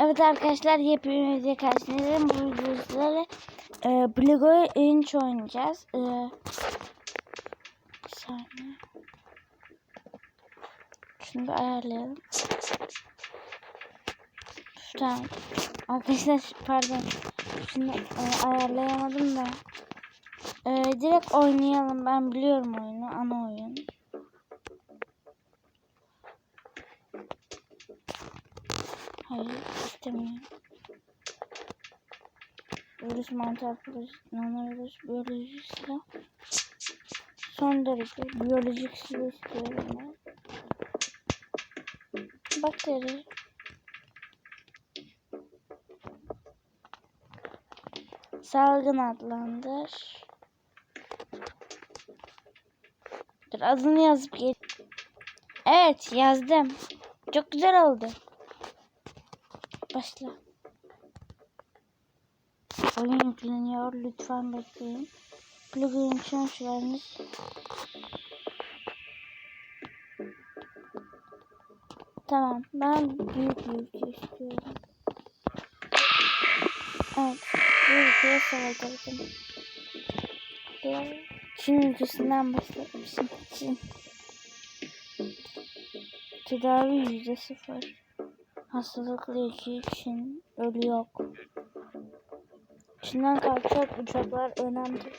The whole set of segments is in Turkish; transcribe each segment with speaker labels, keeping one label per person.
Speaker 1: Evet arkadaşlar video karşınızdayım. Bu videoda e, Blego'yu inç oynayacağız. E, saniye. Şunu ayarlayalım. Tamam. Arkadaşlar pardon. Şimdi e, ayarlayamadım da. E, direkt oynayalım. Ben biliyorum oyunu. Ana oyun. Hayır istemiyorum. Virüs mantar virüs, nanovirüs, biyolojik silah. Son derece biyolojik silah istiyorum ben. Bakteri. Salgın adlandır. Dur adını yazıp gel. Evet yazdım. Çok güzel oldu. Başla. Oyun yükleniyor. Lütfen bekleyin. Plugin geldiniz. Tamam. Ben büyük ülke istiyorum. Evet. Bu ülkeye saldırdım. Çin ülkesinden başlamışım. Çin. Tedavi yüzde sıfır. Hastalıklı ülke için ölü yok. Çin'den kalkacak uçaklar önemli.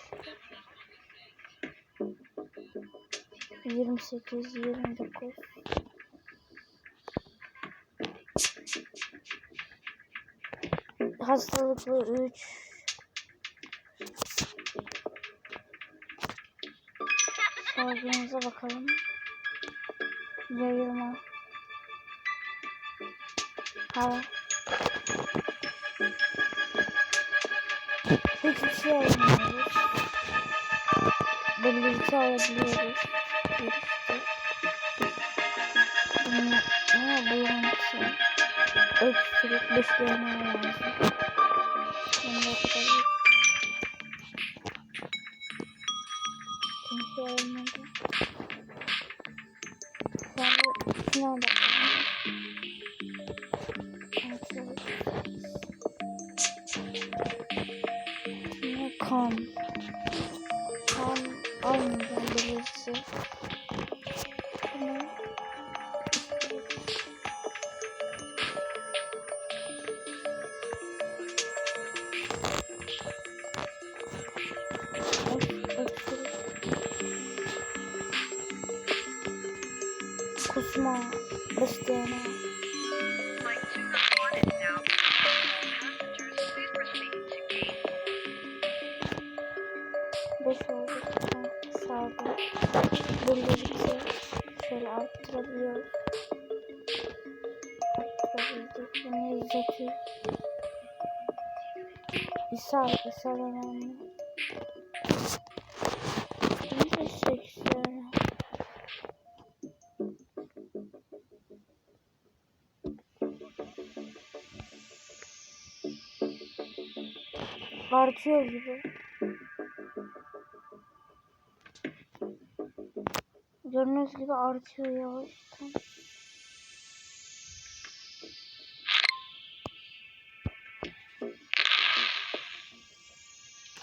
Speaker 1: 28, 29. Hastalıklı 3. Salgınıza bakalım. Yayılma. Hava. Hiçbir şey alamıyoruz. Belirti alabiliyoruz. İşte. Bunu ne buluntu? Öksürük besleyene lazım. Kan. Kan almayacağım birisi. Tamam. Kusma. Besleyene. Şöyle arttırabiliyoruz. Arttırabildik. Bunu zeki. İshal. İshal önemli. Bunu seçiyorum. Artıyor gibi. Gördüğünüz gibi artıyor yavaştan.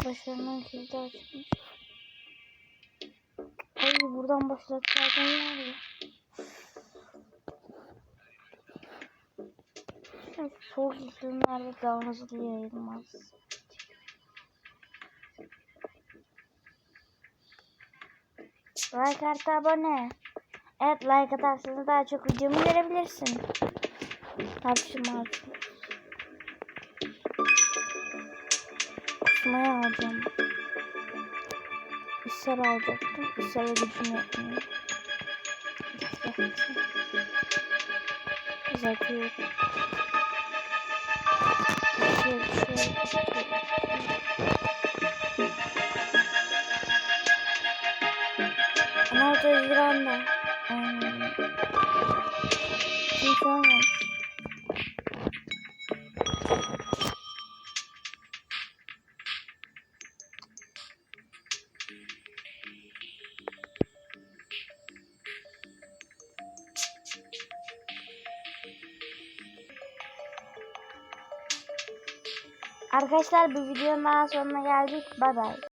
Speaker 1: Başlarından kilidi açmış. Ay buradan başlatsaydın var ya. Evet, Soğuk iklimlerde daha hızlı yayılmaz. Like artı abone. Evet like atarsanız daha çok videomu görebilirsin. Hapşım artık. Kusmaya alacağım. Israr alacaktım. Israr'a gücüm yetmiyor. Uzatıyor. Bir şey, bir şey. şey. 16 Haziran'da. Kimse olmaz. Arkadaşlar bu videonun daha sonuna geldik. Bay bay.